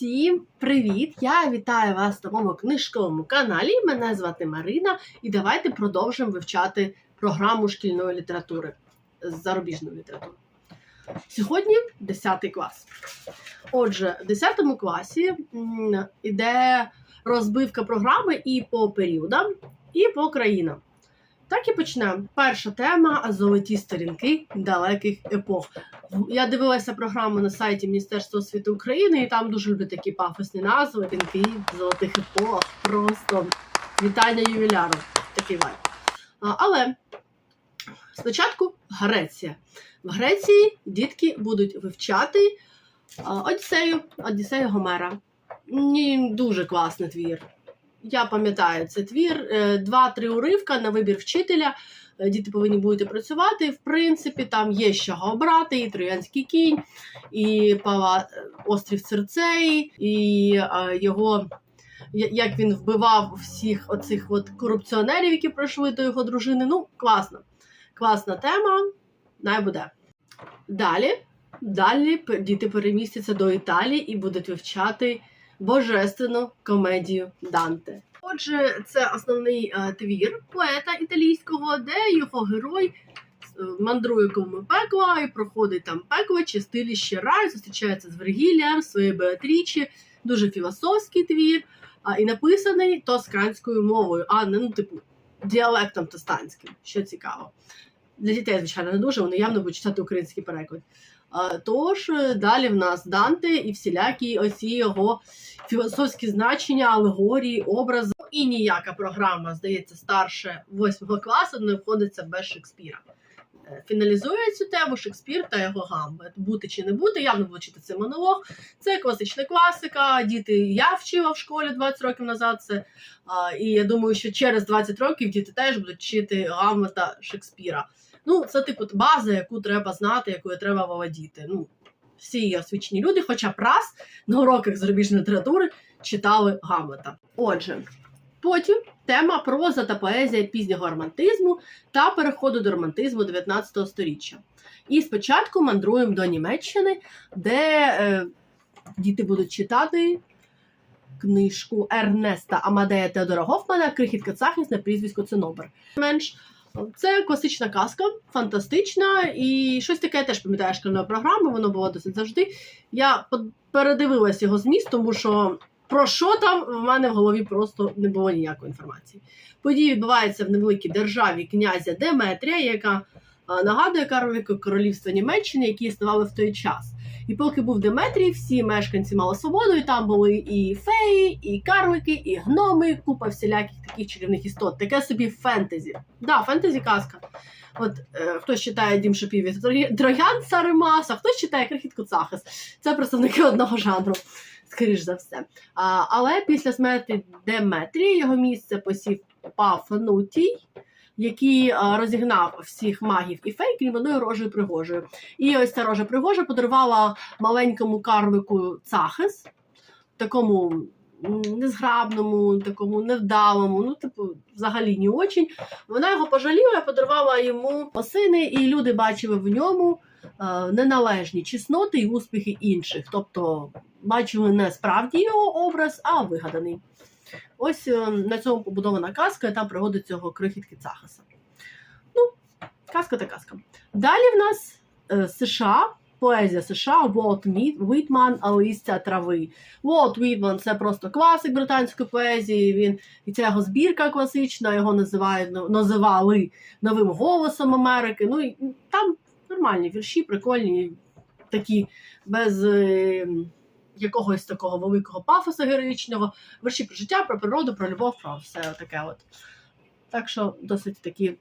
Всім привіт! Я вітаю вас на моєму книжковому каналі. Мене звати Марина, і давайте продовжимо вивчати програму шкільної літератури зарубіжної літератури. Сьогодні 10 клас. Отже, в 10 класі м, іде розбивка програми і по періодам, і по країнам. Так і почнемо. Перша тема золоті сторінки далеких епох. Я дивилася програму на сайті Міністерства освіти України, і там дуже люблять такі пафосні назви, вінки золотих епох, просто вітання ювіляру. Такий вайб. Але спочатку Греція. В Греції дітки будуть вивчати Одіссею, Одіссею Гомера. Ні, дуже класний твір. Я пам'ятаю цей твір. Е, Два-три уривка на вибір вчителя. Е, Діти повинні будуть працювати. В принципі, там є з чого обрати, і Троянський кінь, і Пава е, Острів Церцеї, і його. Як він вбивав всіх оцих от корупціонерів, які пройшли до його дружини. Ну, класно. Класна тема. Най буде. Далі, далі діти перемістяться до Італії і будуть вивчати божественну комедію Данте. Отже, це основний е, твір поета італійського, де його герой е, мандрує кому пекла і проходить там пекло, чистилище рай, зустрічається з Вергілієм, своєю Беатрічі, дуже філософський твір, і написаний тосканською мовою, а не ну, типу, діалектом тостанським, що цікаво. Для дітей, звичайно, не дуже, вони явно будуть читати український переклад. А, Тож е, далі в нас Данте і всілякі оці його філософські значення, алегорії, образи. І ніяка програма, здається, старше восьмого класу не обходиться без Шекспіра. Е, Фіналізує цю тему Шекспір та його гамбет. Бути чи не бути, явно буду читати цей монолог. Це класична класика. Діти я вчила в школі 20 років назад. Це і я думаю, що через 20 років діти теж будуть вчити Гамлета Шекспіра. Ну, це типу база, яку треба знати, якою треба володіти. Ну, всі освічені люди, хоча б раз на уроках зарубіжної літератури читали Гамлета. Отже, потім тема проза та поезія пізнього романтизму та переходу до романтизму 19 століття. І спочатку мандруємо до Німеччини, де е, діти будуть читати книжку Ернеста Амадея Теодора Гофмана Крихітка Цахніс на прізвисько Цинобер. Менш це класична казка, фантастична, і щось таке теж пам'ятаю шкільної програми, воно було досить завжди. Я передивилась його зміст, тому що про що там в мене в голові просто не було ніякої інформації. Події відбуваються в невеликій державі князя Деметрія, яка нагадує Карлике королівство Німеччини, які існували в той час. І поки був Деметрій, всі мешканці мали свободу, і там були і феї, і карлики, і гноми, купа всіляких таких чарівних істот. Таке собі фентезі. Да, фентезі казка. От е, хтось читає Дім Шипів і Троя- Троян Саримас, а хтось читає Крихітку Цахис. Це представники одного жанру, скоріш за все. А, але після смерті Деметрії його місце посів Пафнутій, який а, розігнав всіх магів і фей, крім одної рожею пригожою. І ось ця рожа пригожа подарувала маленькому карлику Цахис, такому незграбному, такому невдалому, ну, типу, взагалі ні очень. Вона його пожаліла, подарувала йому осини, і люди бачили в ньому е, неналежні чесноти і успіхи інших. Тобто бачили не справді його образ, а вигаданий. Ось е, на цьому побудована казка, і там пригоди цього крихітки Цахаса. Ну, казка та казка. Далі в нас е, США, поезія США, Волт Вітман, листя трави. Волт Вітман це просто класик британської поезії. Він і ця його збірка класична, його називають ну, називали новим голосом Америки. Ну і там нормальні вірші, прикольні, такі без. е, Якогось такого великого пафосу героїчного, верші про життя, про природу, про любов, про все таке. От. Так що досить такі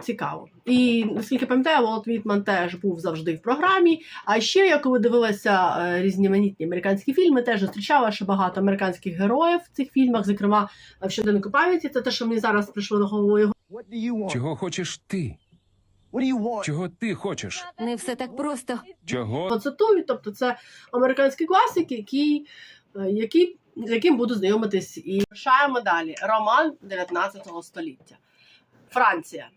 цікаво. І наскільки пам'ятаю, Волт Вітман теж був завжди в програмі. А ще я коли дивилася е, різноманітні американські фільми, теж зустрічала ще багато американських героїв в цих фільмах, зокрема в щоденнику пам'яті. Це те, що мені зараз прийшло на голову його. Чого хочеш ти? Чого ти хочеш? Не все так просто. Чого Поцитую, тобто це американський класик, який, е, який, з яким буду знайомитись. І рушаємо далі. Роман 19 століття. Франція.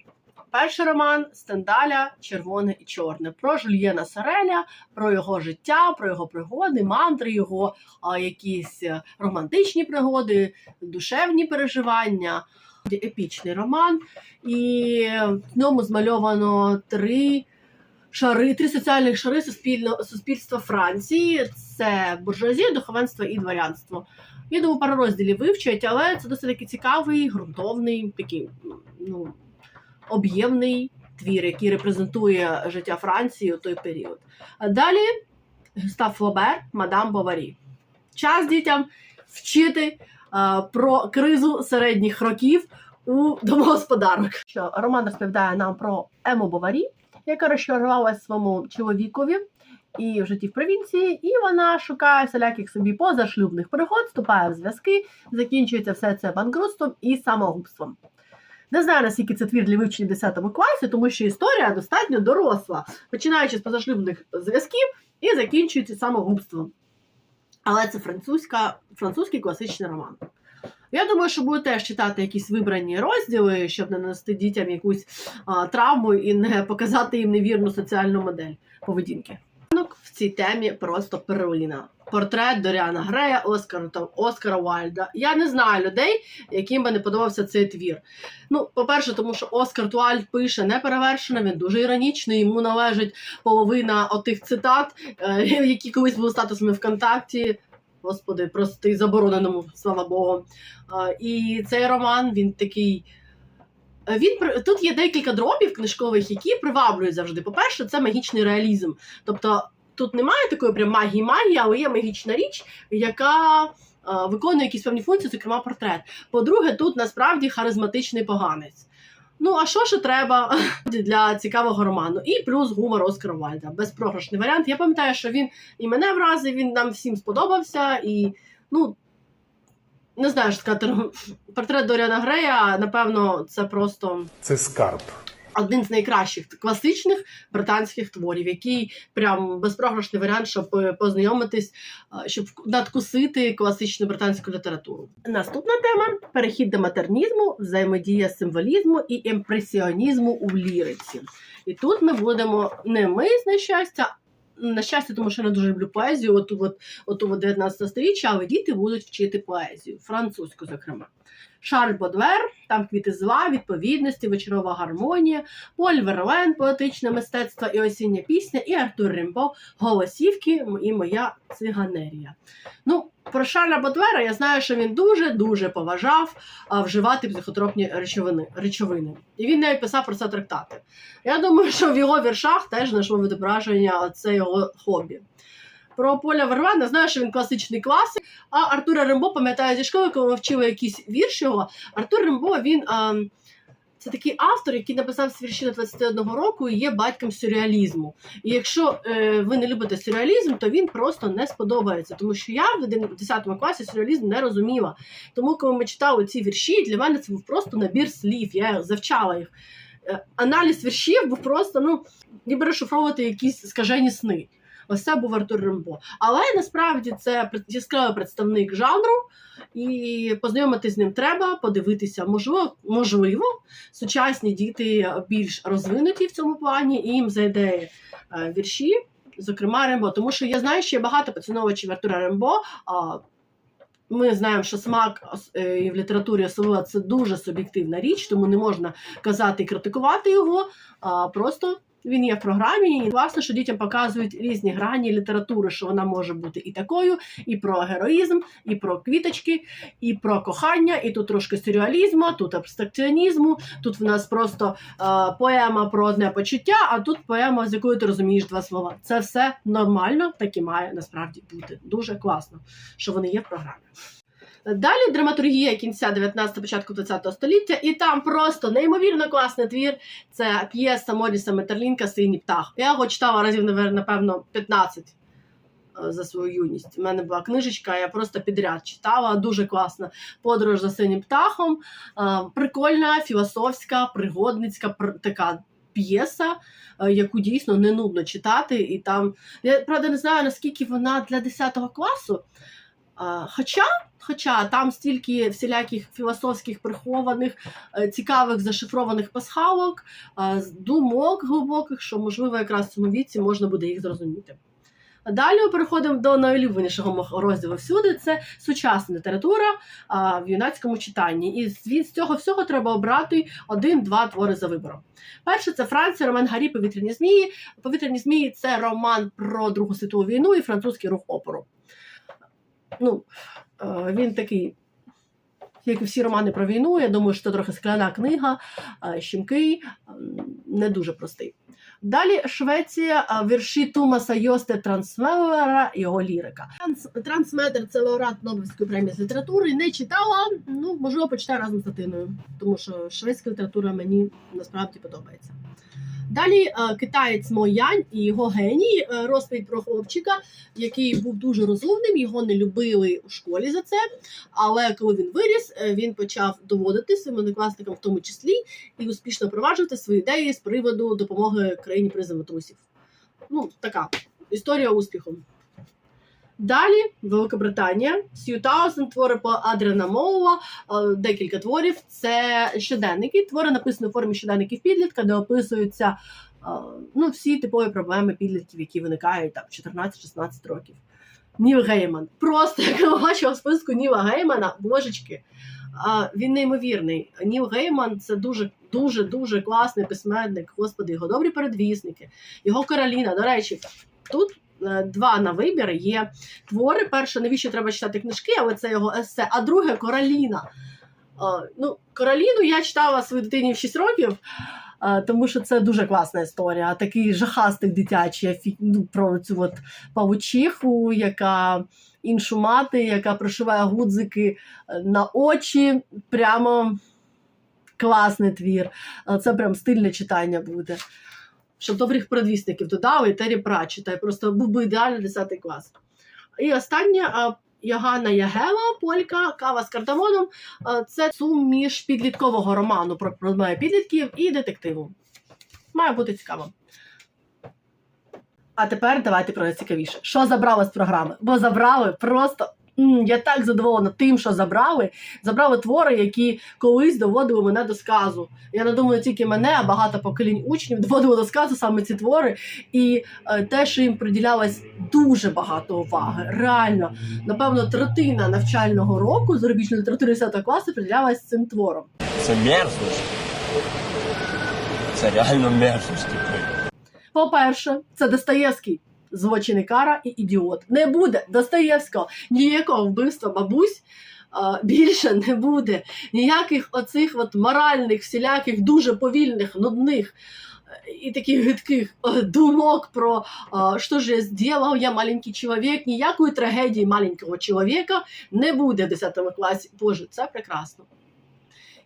Перший роман Стендаля Червоне і чорне про Жульєна Сареля, про його життя, про його пригоди, мандри, його а, якісь е, романтичні пригоди, душевні переживання. Епічний роман, і в ньому змальовано три шари, три соціальних шари суспільно, суспільства Франції: це буржуазія, духовенство і дворянство. Я думаю, пару розділів вивчать, але це досить таки цікавий, ґрунтовний, такий ну, об'ємний твір, який репрезентує життя Франції у той період. А далі Гюстав Флобер, Мадам Боварі. Час дітям вчити а, про кризу середніх років у домогосподарок. Що роман розповідає нам про Ему Боварі, яка розчарувалася своєму чоловікові і в житті в провінції, і вона шукає всіляких собі позашлюбних пригод, вступає в зв'язки, закінчується все це банкрутством і самогубством. Не знаю, наскільки це твір для вивчення в 10 класі, тому що історія достатньо доросла, починаючи з позашлюбних зв'язків і закінчується самогубством. Але це французька, французький класичний роман. Я думаю, що будете теж читати якісь вибрані розділи, щоб не нанести дітям якусь а, травму і не показати їм невірну соціальну модель поведінки. Цій темі просто перлина. Портрет Доріана Грея, Оскара та Оскара Вальда. Я не знаю людей, яким би не подобався цей твір. Ну, по-перше, тому що Оскар Туальд пише неперевершено, він дуже іронічний, йому належить половина отих цитат, е, які колись були статусами ВКонтакті. Господи, прости, забороненому, слава Богу. Е, І цей роман він такий. е, Він тут є декілька дробів книжкових, які приваблюють завжди. По-перше, це магічний реалізм. Тобто тут немає такої прям магії магії, але є магічна річ, яка е, виконує якісь певні функції, зокрема портрет. По-друге, тут насправді харизматичний поганець. Ну, а що ж треба для цікавого роману? І плюс гумор Оскара Вальда. Безпрограшний варіант. Я пам'ятаю, що він і мене вразив, він нам всім сподобався. І, ну, не знаю, що сказати. Портрет Доріана Грея, напевно, це просто Це скарб. Один з найкращих класичних британських творів, який прям безпрограшний варіант, щоб е, познайомитись, е, щоб надкусити класичну британську літературу. Наступна тема перехід до матернізму, взаємодія символізму і імпресіонізму у ліриці. І тут ми будемо не ми з нещастя. На щастя, тому що я не дуже люблю поезію, От от, от, от 19 сторіччя, але діти будуть вчити поезію, французьку, зокрема. Шарль Бодвер, там квіти зла, відповідності, вечорова гармонія, Поль Верлен, поетичне мистецтво і осіння пісня, і Артур Римбо, голосівки і моя циганерія. Ну, про Шарля Бодвера я знаю, що він дуже-дуже поважав а, вживати психотропні речовини, речовини. І він навіть писав про це трактати. Я думаю, що в його віршах теж знайшло відображення це його хобі. Про Поля Вервана знаю, що він класичний класик. А Артура Римбо пам'ятаю зі школи, коли ми вчили якийсь вірш його. Артур Римбо він а, це такий автор, який написав ці вірші до 21 року і є батьком сюрреалізму. І якщо е, ви не любите сюрреалізм, то він просто не сподобається. Тому що я в 10 класі сюрреалізм не розуміла. Тому, коли ми читали ці вірші, для мене це був просто набір слів. Я завчала їх. Е, Аналіз віршів був просто ну, ніби розшифровувати якісь скажені сни. Ось був Артур Римбо. Але насправді це яскравий представник жанру, і познайомитись з ним треба, подивитися. Можливо, можливо, сучасні діти більш розвинуті в цьому плані, і їм зайде е, вірші, зокрема Рембо. Тому що я знаю, що є багато поціновувачів Артура Рембо. Ми знаємо, що смак е, в літературі особливо це дуже суб'єктивна річ, тому не можна казати і критикувати його. А просто він є в програмі, і власне, що дітям показують різні грані літератури, що вона може бути і такою, і про героїзм, і про квіточки, і про кохання, і тут трошки сюрреалізму, тут абстракціонізму, тут в нас просто е, поема про одне почуття, а тут поема, з якою ти розумієш два слова. Це все нормально, так і має насправді бути. Дуже класно, що вони є в програмі. Далі драматургія кінця 19 початку 20-го століття, і там просто неймовірно класний твір. Це п'єса Моріса Метерлінка Синій птах. Я його читала разів, напевно, 15 е, за свою юність. У мене була книжечка, я просто підряд читала. Дуже класна подорож за синім птахом. Е, Прикольна, філософська, пригодницька пр- така п'єса, е, яку дійсно не нудно читати. І там я правда не знаю наскільки вона для 10 класу. Хоча, хоча там стільки всіляких філософських прихованих, е, цікавих зашифрованих пасхалок, е, думок глибоких, що можливо якраз в цьому віці можна буде їх зрозуміти. Далі переходимо до найулюбленішого розділу всюди. Це сучасна література а, в юнацькому читанні. І від цього всього треба обрати один-два твори за вибором. Перше це Франція, Роман Гаррі, Повітряні змії. Повітряні змії це роман про Другу світову війну і французький рух опору. Ну, е, він такий, як і всі романи про війну. Я думаю, що це трохи скляна книга, е, щемкий, ем, не дуже простий. Далі Швеція, вірші Тумаса Йосте Трансмелера, його лірика. Транс, Трансметр це лауреат Нобелівської премії з літератури. Не читала, ну можливо, почитаю разом з дитиною, тому що шведська література мені насправді подобається. Далі е, китаєць Моянь і його геній, е, розповідь про хлопчика, який був дуже розумним, його не любили у школі за це. Але коли він виріс, е, він почав доводити своїм однокласникам, в тому числі, і успішно впроваджувати свої ідеї з приводу допомоги країні при землетрусів. Ну, така історія успіху. Далі Великобританія, Сью Таузен, твори по Адріана Моуа, е, декілька творів. Це щоденники. Твори написані у формі щоденників підлітка, де описуються е, ну, всі типові проблеми підлітків, які виникають там 14-16 років. Ніл Гейман. Просто як я бачила в списку Ніла Геймана, божечки. Він неймовірний. Ніл Гейман це дуже, дуже, дуже класний письменник. Господи, його добрі передвісники, його Кароліна. До речі, тут е, два на вибір є твори. Перше, навіщо треба читати книжки, але це його есе. А друге Короліна. Ну, Короліну я читала своїй дитині в 6 років. Тому що це дуже класна історія. Такий жахастик дитячий ну, про цю от павучиху, яка іншу мати, яка пришиває гудзики е, на очі. Прямо класний твір. Е, Це прям стильне читання буде. Щоб добрих передвісників додали, і Пратчета, і просто був би ідеальний 10 клас. І останнє а, Йоганна Ягела, полька, кава з кардамоном. Це суміш підліткового роману про проблеми підлітків і детективу. Має бути цікаво. А тепер давайте про найцікавіше. Що забрали з програми? Бо забрали просто. Я так задоволена тим, що забрали. Забрали твори, які колись доводили мене до сказу. Я не думаю, тільки мене, а багато поколінь учнів доводили до сказу саме ці твори. І е, те, що їм приділялось дуже багато уваги. Реально, напевно, третина навчального року зарубіжної літератури 10 класу приділялась цим творам. Це мерзость. Це реально мерзость. По-перше, це Достоєвський. Злочин і кара і ідіот. Не буде Достоєвського. Ніякого вбивства бабусь більше не буде. Ніяких оцих от моральних, всіляких, дуже повільних, нудних е, і таких гидких е, думок про що ж я зробив, я маленький чоловік. Ніякої трагедії маленького чоловіка не буде в 10 класі. Боже, це прекрасно.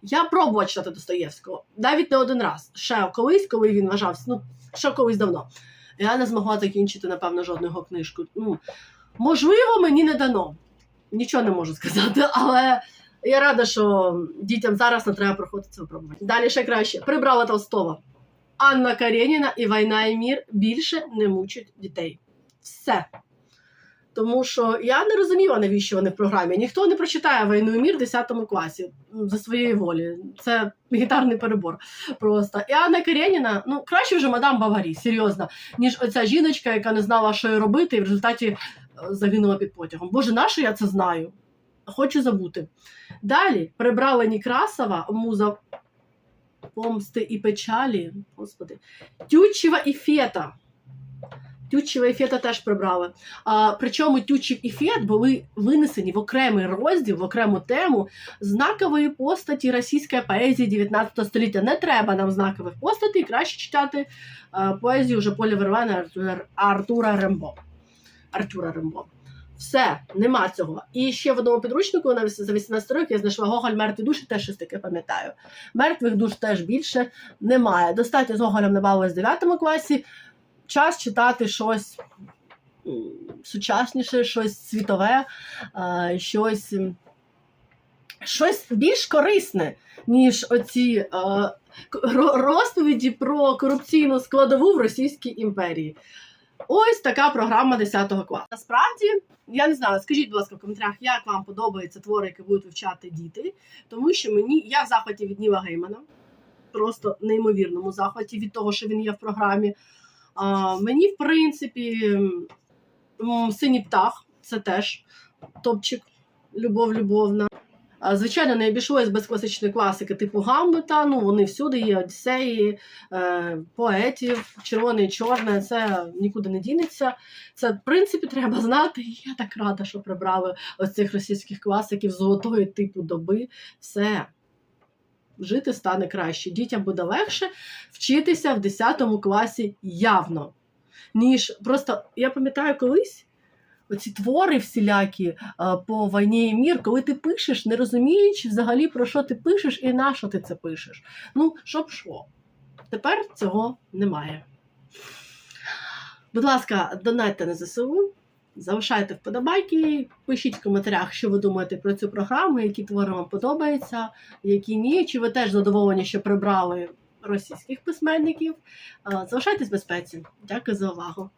Я пробувала читати Достоєвського навіть не один раз. Ще колись, коли він вважався, ну ще колись давно. Я не змогла закінчити, напевно, жодного книжку. Ну, можливо, мені не дано. Нічого не можу сказати, але я рада, що дітям зараз не треба проходити це випробування. Далі ще краще. Прибрала Толстого. Анна Кареніна і Війна і мір більше не мучать дітей. Все. Тому що я не розуміла, навіщо вони в програмі. Ніхто не прочитає війну і мір в 10 класі за своєї волі. Це гітарний перебор. Просто. І Анна Кареніна, ну краще вже мадам Баварі, серйозно, ніж оця жіночка, яка не знала, що їй робити, і в результаті е, загинула під потягом. Боже, нащо я це знаю? Хочу забути. Далі прибрала Некрасова, муза помсти і печалі. Господи. Тютчева і Фета. Тютчева і Фета теж прибрали. А, причому Тютчев і Фет були винесені в окремий розділ, в окрему тему знакової постаті російської поезії 19 століття. Не треба нам знакових постатей, краще читати а, поезію вже Поля Вервена Артура, Артура Рембо. Артура Рембо. Все, нема цього. І ще в одному підручнику на за 18 років я знайшла Гоголь мертві душі, теж щось таке пам'ятаю. Мертвих душ теж більше немає. Достатньо з Гоголем набавилось в 9 класі. Час читати щось сучасніше, щось світове, е, щось, щось більш корисне, ніж оці е, розповіді про корупційну складову в Російській імперії. Ось така програма 10 класу. Насправді, я не знаю, скажіть, будь ласка, в коментарях, як вам подобаються твори, які будуть вивчати діти. Тому що мені я в захваті від Ніва Геймана, просто неймовірному захваті від того, що він є в програмі. А, мені, в принципі, синій птах це теж топчик, любов любовна. Звичайно, не обійшлось без класичної класики, типу Гамлета. Ну вони всюди є Одіссеї, е, поетів, червоне і чорне. Це нікуди не дінеться. Це в принципі треба знати. Я так рада, що прибрали ось цих російських класиків золотої типу доби. Все. Жити стане краще. Дітям буде легше вчитися в 10 класі явно. Ніж просто я пам'ятаю колись оці твори всілякі е, по війні і мір, коли ти пишеш, не розуміючи взагалі про що ти пишеш і на що ти це пишеш. Ну, щоб що. Тепер цього немає. Будь ласка, донайте на ЗСУ, залишайте вподобайки, пишіть в коментарях, що ви думаєте про цю програму, які твори вам подобаються, які ні. Чи ви теж задоволені, що прибрали російських письменників. Е, Залишайтесь в безпеці. Дякую за увагу.